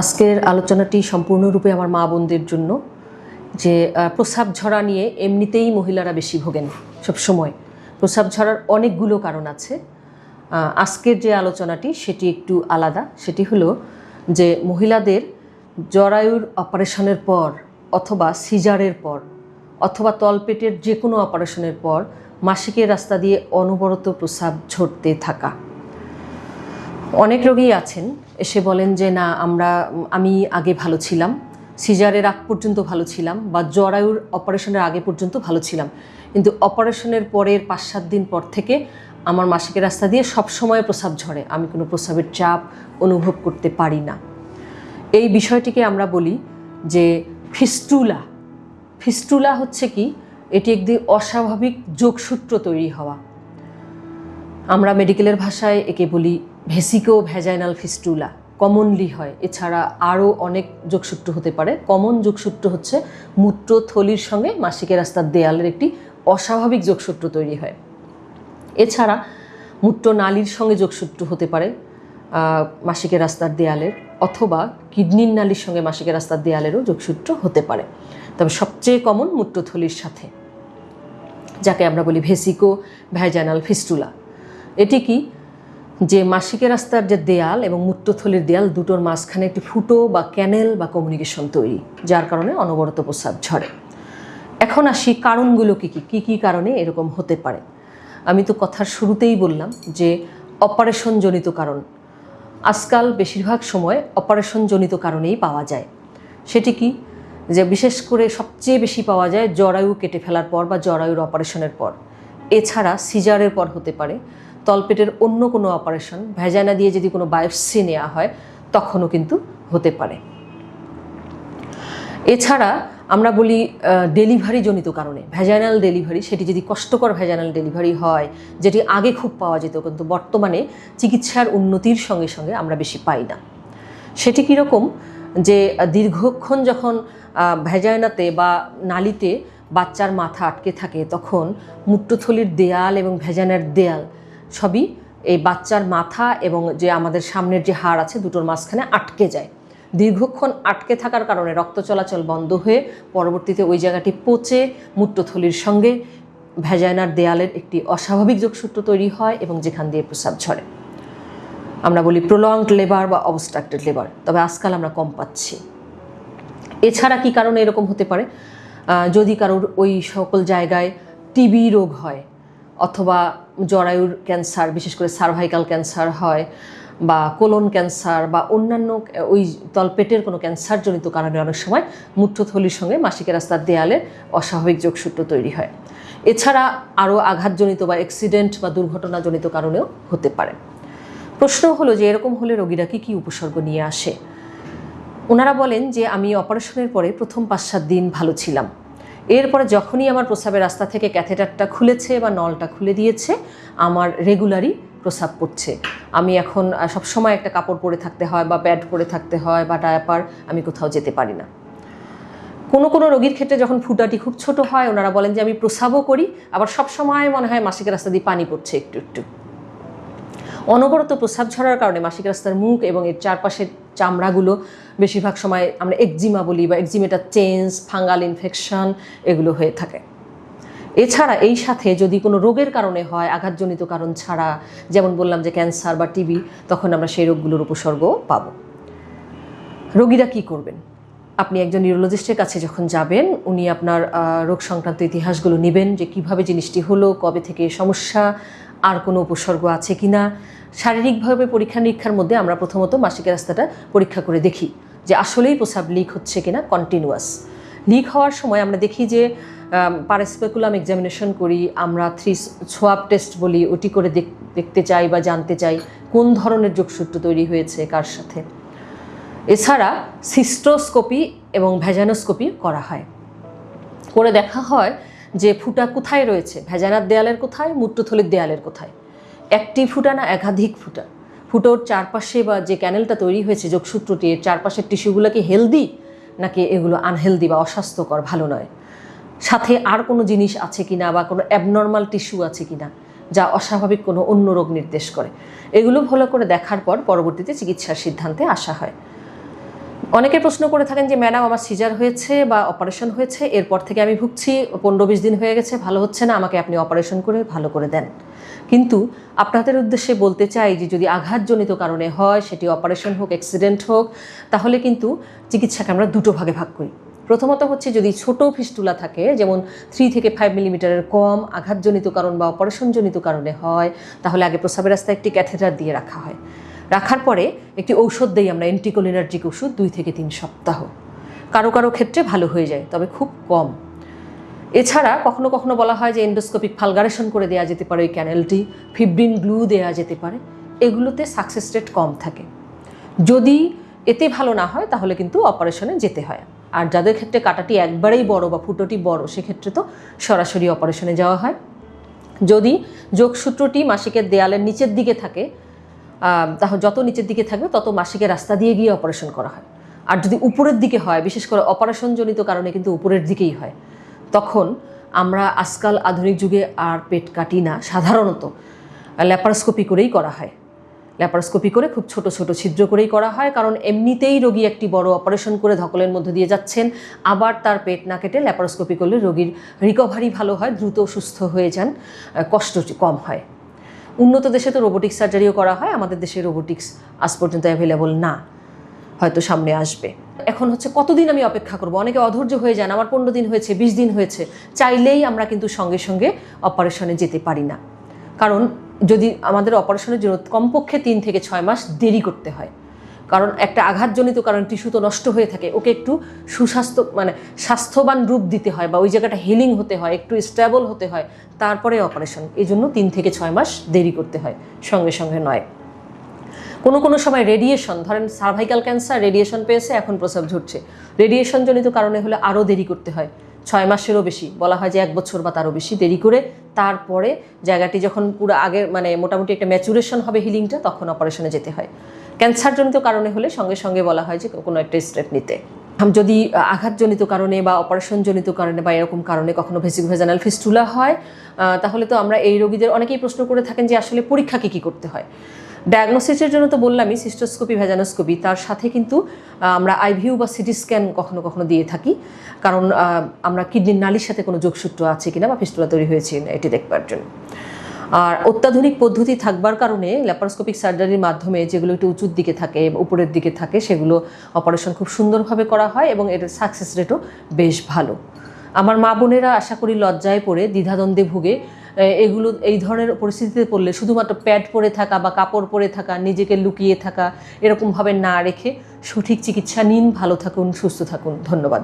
আজকের আলোচনাটি সম্পূর্ণরূপে আমার মা বোনদের জন্য যে প্রস্রাব ঝরা নিয়ে এমনিতেই মহিলারা বেশি ভোগেন সবসময়। প্রস্রাব ঝরার অনেকগুলো কারণ আছে। আজকের যে আলোচনাটি সেটি একটু আলাদা। সেটি হলো যে, মহিলাদের জরায়ুর অপারেশনের পর অথবা সিজারের পর অথবা তলপেটের যে কোনো অপারেশনের পর মাসিকের রাস্তা দিয়ে অনবরত প্রস্রাব ঝরতে থাকা। অনেক রোগী আছেন। এসে বলেন যে, না, আমরা, আমি আগে ভালো ছিলাম। সিজারের আগ পর্যন্ত ভালো ছিলাম বা জরায়ুর অপারেশনের আগে পর্যন্ত ভালো ছিলাম। কিন্তু অপারেশনের পরের পাঁচ সাত দিন পর থেকে আমার মাসিকের রাস্তা দিয়ে সবসময় প্রস্রাব ঝরে। আমি কোনো প্রস্রাবের চাপ অনুভব করতে পারি না। এই বিষয়টিকে আমরা বলি যে, ফিস্টুলা। ফিস্টুলা হচ্ছে কি? এটি একটি অস্বাভাবিক যোগসূত্র তৈরি হওয়া। আমরা মেডিকেলের ভাষায় একে বলি ভেসিকো ভ্যাজাইনাল ফিস্টুলা কমনলি হয়। এছাড়া আরও অনেক যোগসূত্র হতে পারে। কমন যোগসূত্র হচ্ছে মূত্রথলির সঙ্গে মাসিকের রাস্তার দেয়ালের একটি অস্বাভাবিক যোগসূত্র তৈরি হয়। এছাড়া মূত্রনালীর সঙ্গে যোগসূত্র হতে পারে মাসিকের রাস্তার দেয়ালের, অথবা কিডনির নালীর সঙ্গে মাসিকের রাস্তার দেয়ালেরও যোগসূত্র হতে পারে। তবে সবচেয়ে কমন মূত্রথলির সাথে, যাকে আমরা বলি ভেসিকো ভ্যাজানাল ফিস্টুলা এটি কি? যে মাসিকের রাস্তার যে দেয়াল এবং মূত্রথলির দেয়াল দুটোর মাঝখানে একটি ফুটো বা ক্যানেল বা কমিউনিকেশন তৈরি, যার কারণে অনবরত প্রস্রাব ঝরে। এখন আসি কারণগুলো কী কী? কী কী কারণে এরকম হতে পারে? আমি তো কথার শুরুতেই বললাম যে অপারেশনজনিত কারণ। আজকাল বেশিরভাগ সময় অপারেশনজনিত কারণেই পাওয়া যায়। সেটি কি? যে বিশেষ করে সবচেয়ে বেশি পাওয়া যায় জরায়ু কেটে ফেলার পর বা জরায়ুর অপারেশনের পর। এছাড়া সিজারের পর হতে পারে। তলপেটের অন্য কোনো অপারেশন ভ্যাজানা দিয়ে যদি কোনো বায়োপসি নেওয়া হয়, তখনও কিন্তু হতে পারে। এছাড়া আমরা বলি ডেলিভারি জনিত কারণে। ভ্যাজানাল ডেলিভারি, সেটি যদি কষ্টকর ভ্যাজানাল ডেলিভারি হয়, যেটি আগে খুব পাওয়া যেত, কিন্তু বর্তমানে চিকিৎসার উন্নতির সঙ্গে সঙ্গে আমরা বেশি পাই না। সেটি কীরকম যে, দীর্ঘক্ষণ যখন ভ্যাজাইনাতে বা নালিতে বাচ্চার মাথা আটকে থাকে, তখন মূত্রথলির দেয়াল এবং ভ্যাজানার দেয়াল সবই এই বাচ্চার মাথা এবং যে আমাদের সামনের যে হাড় আছে দুটোর মাঝখানে আটকে যায়। দীর্ঘক্ষণ আটকে থাকার কারণে রক্ত চলাচল বন্ধ হয়ে পরবর্তীতে ওই জায়গাটি পচে মূত্রথলির সঙ্গে ভ্যাজাইনার দেয়ালের একটি অস্বাভাবিক যোগসূত্র তৈরি হয় এবং যেখান দিয়ে প্রস্রাব ঝরে। আমরা বলি প্রলংড লেবার বা অবস্ট্রাক্টেড লেবার তবে আজকাল আমরা কম পাচ্ছি। এছাড়া কি কারণে এরকম হতে পারে? যদি কারোর ওই সকল জায়গায় টিবি রোগ হয় অথবা জরায়ুর ক্যান্সার, বিশেষ করে সার্ভাইকাল ক্যান্সার হয় বা কোলন ক্যান্সার বা অন্যান্য, ওই তলপেটের কোনো ক্যান্সারজনিত কারণে অনেক সময় মূত্রথলির সঙ্গে মাসিকের রাস্তার দেয়ালে অস্বাভাবিক যোগসূত্র তৈরি হয়। এছাড়া আরও আঘাতজনিত বা অ্যাক্সিডেন্ট বা দুর্ঘটনাজনিত কারণেও হতে পারে। প্রশ্ন হলো যে এরকম হলে রোগীরা কি কী উপসর্গ নিয়ে আসে? ওনারা বলেন যে, আমি অপারেশনের পরে প্রথম পাঁচ সাত দিন ভালো ছিলাম। এরপরে যখনই আমার প্রস্রাবের রাস্তা থেকে ক্যাথেটারটা খুলেছে বা নলটা খুলে দিয়েছে, আমার রেগুলারই প্রস্রাব পড়ছে। আমি এখন সবসময় একটা কাপড় পরে থাকতে হয় বা প্যাড পরে থাকতে হয় বা ডায়াপার, আমি কোথাও যেতে পারি না। কোনো কোনো রোগীর ক্ষেত্রে যখন ফুটাটি খুব ছোট হয়, ওনারা বলেন যে, আমি প্রস্রাবও করি। আবার সব সময় মনে হয় মাসিকের রাস্তা দিয়ে পানি পড়ছে একটু একটু। অনবরত প্রস্রাব ঝরার কারণে মাসিক রাস্তার মুখ এবং এর চারপাশের চামড়াগুলো বেশিরভাগ সময় আমরা একজিমা বলি বা একজিমেটা চেঞ্জ ফাঙ্গাল ইনফেকশন এগুলো হয়ে থাকে। এছাড়া এই সাথে যদি কোনো রোগের কারণে হয়, আঘাতজনিত কারণ ছাড়া, যেমন বললাম যে ক্যান্সার বা টিবি, তখন আমরা সেই রোগগুলোর উপসর্গও পাবো। রোগীরা কি করবেন? আপনি একজন নিউরোলজিস্টের কাছে যখন যাবেন, উনি আপনার রোগ সংক্রান্ত ইতিহাসগুলো নেবেন যে কীভাবে জিনিসটি হলো, কবে থেকে সমস্যা আর কোনো উপসর্গ আছে কি না? শারীরিকভাবে পরীক্ষা নিরীক্ষার মধ্যে আমরা প্রথমত মাসিকের রাস্তাটা পরীক্ষা করে দেখি যে আসলেই প্রস্রাব লিক হচ্ছে কিনা কন্টিনিউয়াস লিক হওয়ার সময় আমরা দেখি যে পারাস্পেকুলাম এক্সামিনেশন করি, আমরা থ্রি সোয়াব টেস্ট বলি, ওটি করে দেখ- দেখতে চাই বা জানতে চাই কোন ধরনের যোগসূত্র তৈরি হয়েছে, কার সাথে। এছাড়া সিস্টোস্কোপি এবং ভ্যাজানোস্কোপি করা হয়। করে দেখা হয় যে ফুটা কোথায় রয়েছে? ভেজানার দেয়ালের কোথায়? মূত্রথলির দেয়ালের কোথায়? একটি ফুটা না একাধিক ফুটা? ফুটোর চারপাশে বা যে ক্যানেলটা তৈরি হয়েছে যোগসূত্রটি, এর চারপাশের টিস্যুগুলো কি হেলদি? নাকি এগুলো আনহেলদি বা অস্বাস্থ্যকর, ভালো নয়? সাথে আর কোনো জিনিস আছে কি না বা কোনো অ্যাবনর্মাল টিস্যু আছে কি না যা অস্বাভাবিক কোনো অন্য রোগ নির্দেশ করে? এগুলো ভালো করে দেখার পর পরবর্তীতে চিকিৎসার সিদ্ধান্তে আসা হয়। অনেকে প্রশ্ন করে থাকেন যে, ম্যাডাম, আমার সিজার হয়েছে বা অপারেশন হয়েছে, এরপর থেকে আমি ভুগছি, পনেরো বিশ দিন হয়ে গেছে, ভালো হচ্ছে না, আমাকে আপনি অপারেশন করে ভালো করে দেন। কিন্তু আপনাদের উদ্দেশ্যে বলতে চাই যে, যদি আঘাতজনিত কারণে হয়, সেটি অপারেশন হোক, অ্যাক্সিডেন্ট হোক, তাহলে কিন্তু চিকিৎসাকে আমরা দুটো ভাগে ভাগ করি। প্রথমত হচ্ছে যদি ছোট ফিস্টুলা থাকে, যেমন থ্রি থেকে ফাইভ মিলিমিটারের কম, আঘাতজনিত কারণ বা অপারেশনজনিত কারণে হয়, তাহলে আগে প্রস্রাবের রাস্তায় একটি ক্যাথেটার দিয়ে রাখা হয়। রাখার পরে একটি ঔষধ দেই আমরা এন্টিকোলিনার্জিক ওষুধ, দুই থেকে তিন সপ্তাহ। কারও কারও ক্ষেত্রে ভালো হয়ে যায়, তবে খুব কম। এছাড়া কখনো কখনো বলা হয় যে এন্ডোস্কোপিক ফালগারেশন করে দেওয়া যেতে পারে, ওই ক্যানেলটি ফিব্রিন গ্লু দেওয়া যেতে পারে, এগুলোতে সাকসেস রেট কম থাকে। যদি এতে ভালো না হয়, তাহলে কিন্তু অপারেশনে যেতে হয়। আর যাদের ক্ষেত্রে কাটাটি একবারেই বড় বা ফুটোটি বড়, সেক্ষেত্রে তো সরাসরি অপারেশনে যাওয়া হয়। যদি যোগসূত্রটি মাসিকের দেয়ালের নিচের দিকে থাকে যত নিচের দিকে থাকবে, তত মাসিকের রাস্তা দিয়ে গিয়ে অপারেশন করা হয়। আর যদি উপরের দিকে হয়, বিশেষ করে অপারেশনজনিত কারণে কিন্তু উপরের দিকেই হয়, তখন আমরা আজকাল আধুনিক যুগে আর পেট কাটি না, সাধারণত ল্যাপারোস্কোপি করেই করা হয়। ল্যাপারোস্কোপি করে খুব ছোট ছোট ছিদ্র করেই করা হয়, কারণ এমনিতেই রোগী একটি বড় অপারেশন করে ধকলের মধ্যে দিয়ে যাচ্ছেন, আবার তার পেট না কেটে ল্যাপারোস্কোপি করলে রোগীর রিকভারি ভালো হয়, দ্রুত সুস্থ হয়ে যান কষ্টটি কম হয়। উন্নত দেশে তো রোবোটিক্স সার্জারিও করা হয়, আমাদের দেশে রোবোটিক্স আজ পর্যন্ত অ্যাভেলেবল না, হয়তো সামনে আসবে। এখন হচ্ছে কতদিন আমি অপেক্ষা করব? অনেকে অধৈর্য হয়ে যান, আমার পনেরো দিন হয়েছে, বিশ দিন হয়েছে, চাইলেই আমরা কিন্তু সঙ্গে সঙ্গে অপারেশনে যেতে পারি না। কারণ যদি আমাদের অপারেশনের জন্য কমপক্ষে তিন থেকে ছয় মাস দেরি করতে হয়। কারণ একটা আঘাতজনিত কারণ টিস্যু তো নষ্ট হয়ে থাকে। ওকে একটু সুস্বাস্থ্য মানে স্বাস্থ্যবান রূপ দিতে হয় বা ওই জায়গাটা হিলিং হতে হয়, একটু স্টেবল হতে হয়, তারপরে অপারেশন এই জন্য তিন থেকে ছয় মাস দেরি করতে হয়, সঙ্গে সঙ্গে নয়। কোনো কোনো সময় রেডিয়েশন ধরেন সার্ভাইকাল ক্যান্সার রেডিয়েশন পেয়েছে, এখন প্রসাব ঝরছে। রেডিয়েশনজনিত কারণে হলে আরও দেরি করতে হয়, ছয় মাসেরও বেশি। বলা হয় যে এক বছর বা তারও বেশি দেরি করে, তারপরে জায়গাটি যখন পুরো আগে মানে মোটামুটি একটা ম্যাচুরেশন হবে হিলিংটা তখন অপারেশনে যেতে হয়। ক্যান্সারজনিত কারণে হলে সঙ্গে সঙ্গে বলা হয় যে কোনো একটা স্টেপ নিতে। যদি আঘাতজনিত কারণে বা অপারেশনজনিত কারণে বা এরকম কারণে কখনো ভেসিক ভেজানাল ফিস্টুলা হয় তাহলে তো আমরা এই রোগীদের অনেকেই প্রশ্ন করে থাকেন যে আসলে পরীক্ষাকে কী করতে হয়। ডায়াগনোসিসের জন্য তো বললামই, সিস্টোস্কোপি, ভেজানোস্কোপি, তার সাথে কিন্তু আমরা আইভিউ বা সিটি স্ক্যান কখনো কখনো দিয়ে থাকি। কারণ আমরা কিডনির নালির সাথে কোনো যোগসূত্র আছে কিনা বা ফিস্টুলা তৈরি হয়েছে এটি দেখবার জন্য। আর অত্যাধুনিক পদ্ধতি থাকবার কারণে ল্যাপারোস্কোপিক সার্জারির মাধ্যমে যেগুলো একটু উঁচুর দিকে থাকে উপরের দিকে থাকে, সেগুলো অপারেশন খুব সুন্দরভাবে করা হয় এবং এর সাকসেস রেটও বেশ ভালো। আমার মা বোনেরা আশা করি লজ্জায় পড়ে, দ্বিধাদ্বন্দ্বে ভুগে। এগুলো, এই ধরনের পরিস্থিতিতে পড়লে শুধুমাত্র প্যাড পরে থাকা বা কাপড় পরে থাকা, নিজেকে লুকিয়ে থাকা, এরকমভাবে না রেখে সঠিক চিকিৎসা নিন ভালো থাকুন, সুস্থ থাকুন। ধন্যবাদ।